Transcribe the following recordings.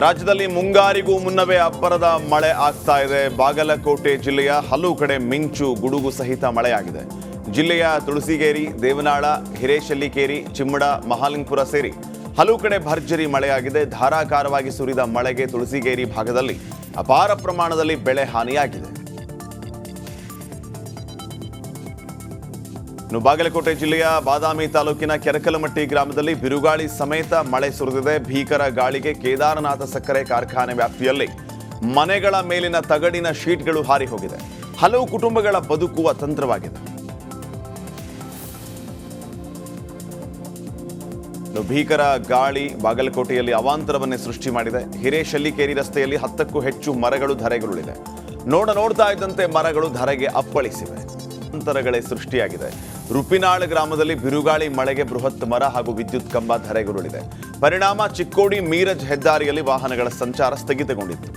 ರಾಜ್ಯದಲ್ಲಿ ಮುಂಗಾರಿಗೂ ಮುನ್ನವೇ ಅಬ್ಬರದ ಮಳೆ ಆಗ್ತಾ ಇದೆ. ಬಾಗಲಕೋಟೆ ಜಿಲ್ಲೆಯ ಹಲವು ಕಡೆ ಮಿಂಚು ಗುಡುಗು ಸಹಿತ ಮಳೆಯಾಗಿದೆ. ಜಿಲ್ಲೆಯ ತುಳಸಿಗೇರಿ, ದೇವನಾಳ, ಹಿರೇಶಲ್ಲಿಕೇರಿ, ಚಿಮ್ಮಡ, ಮಹಾಲಿಂಗಪುರ ಸೇರಿ ಹಲವು ಕಡೆ ಭರ್ಜರಿ ಮಳೆಯಾಗಿದೆ. ಧಾರಾಕಾರವಾಗಿ ಸುರಿದ ಮಳೆಗೆ ತುಳಸಿಗೇರಿ ಭಾಗದಲ್ಲಿ ಅಪಾರ ಪ್ರಮಾಣದಲ್ಲಿ ಬೆಳೆ ಹಾನಿಯಾಗಿದೆ. ಇನ್ನು ಬಾಗಲಕೋಟೆ ಜಿಲ್ಲೆಯ ಬಾದಾಮಿ ತಾಲೂಕಿನ ಕೆರಕಲಮಟ್ಟಿ ಗ್ರಾಮದಲ್ಲಿ ಬಿರುಗಾಳಿ ಸಮೇತ ಮಳೆ ಸುರಿದಿದೆ. ಭೀಕರ ಗಾಳಿಗೆ ಕೇದಾರನಾಥ ಸಕ್ಕರೆ ಕಾರ್ಖಾನೆ ವ್ಯಾಪ್ತಿಯಲ್ಲಿ ಮನೆಗಳ ಮೇಲಿನ ತಗಡಿನ ಶೀಟ್ಗಳು ಹಾರಿ ಹೋಗಿದೆ. ಹಲವು ಕುಟುಂಬಗಳ ಬದುಕುವ ತಂತ್ರವಾಗಿದೆ. ಭೀಕರ ಗಾಳಿ ಬಾಗಲಕೋಟೆಯಲ್ಲಿ ಅವಾಂತರವನ್ನೇ ಸೃಷ್ಟಿ ಮಾಡಿದೆ. ಹಿರೇಶಲ್ಲಿಕೇರಿ ರಸ್ತೆಯಲ್ಲಿ ಹತ್ತಕ್ಕೂ ಹೆಚ್ಚು ಮರಗಳು ಧರೆಗುರುಳಿದೆ. ನೋಡ ನೋಡ್ತಾ ಇದ್ದಂತೆ ಮರಗಳು ಧರೆಗೆ ಅಪ್ಪಳಿಸಿವೆ. ಅಂತರಗಳೇ ಸೃಷ್ಟಿಯಾಗಿದೆ. ರುಪಿನಾಳ್ ಗ್ರಾಮದಲ್ಲಿ ಬಿರುಗಾಳಿ, ಮಳೆಗೆ ಬೃಹತ್ ಮರ ಹಾಗೂ ವಿದ್ಯುತ್ ಕಂಬ ಧರೆಗುರುಳಿದೆ. ಪರಿಣಾಮ ಚಿಕ್ಕೋಡಿ ಮೀರಜ್ ಹೆದ್ದಾರಿಯಲ್ಲಿ ವಾಹನಗಳ ಸಂಚಾರ ಸ್ಥಗಿತಗೊಂಡಿತ್ತು.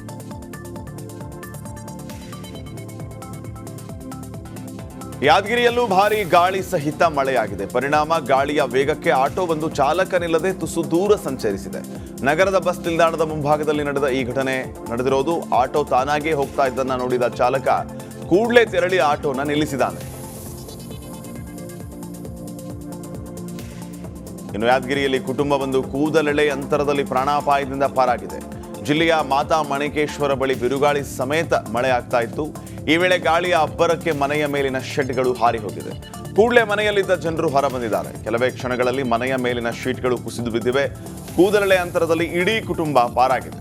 ಯಾದಗಿರಿಯಲ್ಲೂ ಭಾರಿ ಗಾಳಿ ಸಹಿತ ಮಳೆಯಾಗಿದೆ. ಪರಿಣಾಮ ಗಾಳಿಯ ವೇಗಕ್ಕೆ ಆಟೋವೊಂದು ಚಾಲಕನಿಲ್ಲದೆ ತುಸು ದೂರ ಸಂಚರಿಸಿದೆ. ನಗರದ ಬಸ್ ನಿಲ್ದಾಣದ ಮುಂಭಾಗದಲ್ಲಿ ನಡೆದ ಈ ಘಟನೆ ನಡೆದಿರೋದು ಆಟೋ ತಾನಾಗೇ ಹೋಗ್ತಾ ಇದ್ದನ್ನ ನೋಡಿದ ಚಾಲಕ ಕೂಡಲೇ ತೆರಳಿ ಆಟೋನ ನಿಲ್ಲಿಸಿದ್ದಾನೆ. ಇನ್ನು ಯಾದಗಿರಿಯಲ್ಲಿ ಕುಟುಂಬವೊಂದು ಕೂದಲೆಳೆ ಅಂತರದಲ್ಲಿ ಪ್ರಾಣಾಪಾಯದಿಂದ ಪಾರಾಗಿದೆ. ಜಿಲ್ಲೆಯ ಮಾತಾ ಮಣಿಕೇಶ್ವರ ಬಳಿ ಬಿರುಗಾಳಿ ಸಮೇತ ಮಳೆ ಆಗ್ತಾ ಇತ್ತು. ಈ ವೇಳೆ ಗಾಳಿಯ ಅಬ್ಬರಕ್ಕೆ ಮನೆಯ ಮೇಲಿನ ಶೆಡ್ಗಳು ಹಾರಿ ಹೋಗಿದೆ ಕೂಡಲೇ ಮನೆಯಲ್ಲಿದ್ದ ಜನರು ಹೊರಬಂದಿದ್ದಾರೆ. ಕೆಲವೇ ಕ್ಷಣಗಳಲ್ಲಿ ಮನೆಯ ಮೇಲಿನ ಶೀಟ್ಗಳು ಕುಸಿದು ಬಿದ್ದಿವೆ. ಕೂದಲೆಳೆ ಅಂತರದಲ್ಲಿ ಇಡೀ ಕುಟುಂಬ ಪಾರಾಗಿದೆ.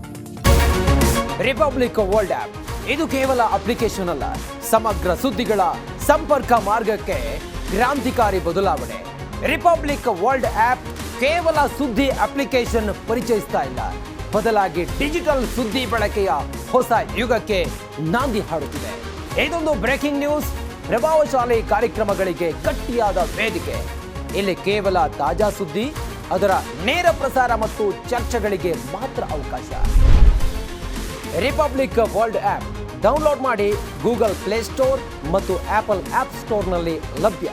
ರಿಪಬ್ಲಿಕ್ ವರ್ಲ್ಡ್ ಆಪ್ ಇದು ಕೇವಲ ಅಪ್ಲಿಕೇಶನ್ ಅಲ್ಲ, ಸಮಗ್ರ ಸುದ್ದಿಗಳ ಸಂಪರ್ಕ ಮಾರ್ಗಕ್ಕೆ ಕ್ರಾಂತಿಕಾರಿ ಬದಲಾವಣೆ. ರಿಪಬ್ಲಿಕ್ ವರ್ಲ್ಡ್ ಆಪ್ ಕೇವಲ ಸುದ್ದಿ ಅಪ್ಲಿಕೇಶನ್ ಪರಿಚಯಿಸ್ತಾ ಇಲ್ಲ. ಬದಲಾಗಿ ಡಿಜಿಟಲ್ ಸುದ್ದಿ ಬಳಕೆಯ ಹೊಸ ಯುಗಕ್ಕೆ ನಾಂದಿ ಹಾಡುತ್ತಿದೆ. ಇದೊಂದು ಬ್ರೇಕಿಂಗ್ ನ್ಯೂಸ್ ಪ್ರಭಾವಶಾಲಿ ಕಾರ್ಯಕ್ರಮಗಳಿಗೆ ಗಟ್ಟಿಯಾದ ವೇದಿಕೆ. ಇಲ್ಲಿ ಕೇವಲ ತಾಜಾ ಸುದ್ದಿ, ಅದರ ನೇರ ಪ್ರಸಾರ ಮತ್ತು ಚರ್ಚೆಗಳಿಗೆ ಮಾತ್ರ ಅವಕಾಶ. ರಿಪಬ್ಲಿಕ್ ವರ್ಲ್ಡ್ ಆಪ್ ಡೌನ್ಲೋಡ್ ಮಾಡಿ ಗೂಗಲ್ ಪ್ಲೇಸ್ಟೋರ್ ಮತ್ತು ಆಪಲ್ ಆ್ಯಪ್ ಸ್ಟೋರ್ನಲ್ಲಿ ಲಭ್ಯ.